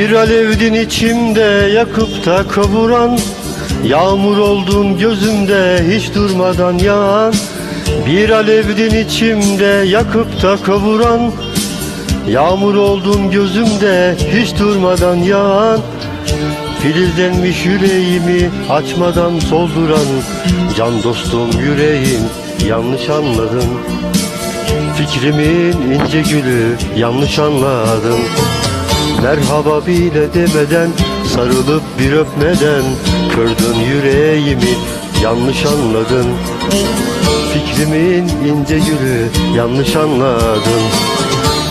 Bir alevdin içimde yakıp da kavuran Yağmur oldun gözümde hiç durmadan yağan Bir alevdin içimde yakıp da kavuran Yağmur oldun gözümde hiç durmadan yağan Filizlenmiş yüreğimi açmadan solduran Can dostum yüreğim yanlış anladın. Fikrimin ince gülü yanlış anladın Merhaba bile demeden Sarılıp bir öpmeden Kırdın yüreğimi Yanlış anladın. Fikrimin ince gülü Yanlış anladın.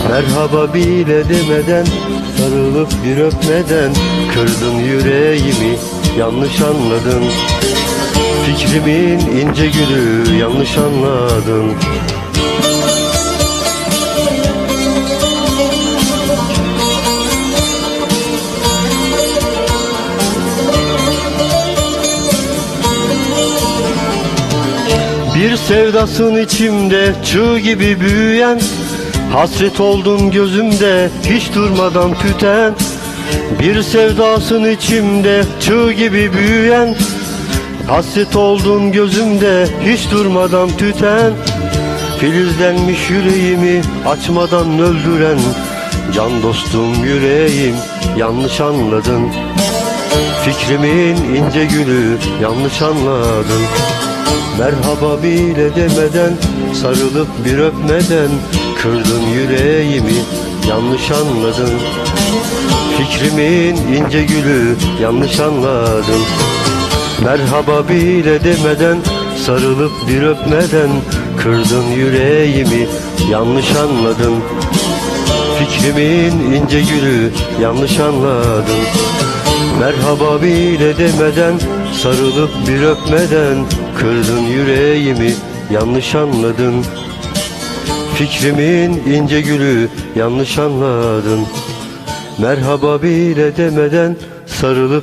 Merhaba bile demeden Sarılıp bir öpmeden Kırdın yüreğimi Yanlış anladın. Fikrimin ince gülü Yanlış anladın Bir sevdasın içimde çığ gibi büyüyen Hasret oldun gözümde hiç durmadan tüten. Bir sevdasın içimde çığ gibi büyüyen Hasret oldun gözümde hiç durmadan tüten. Filizlenmiş yüreğimi açmadan öldüren Can dostum yüreğim yanlış anladın Fikrimin ince gülü yanlış anladın. Merhaba bile demeden Sarılıp bir öpmeden Kırdın yüreğimi Yanlış anladın. Fikrimin ince gülü Yanlış anladın. Merhaba bile demeden Sarılıp bir öpmeden Kırdın yüreğimi Yanlış anladın Fikrimin ince gülü Yanlış anladın Merhaba bile demeden Sarılıp bir öpmeden Kırdın yüreğimi Yanlış anladın Fikrimin ince gülü Yanlış anladın Merhaba bile demeden Sarılıp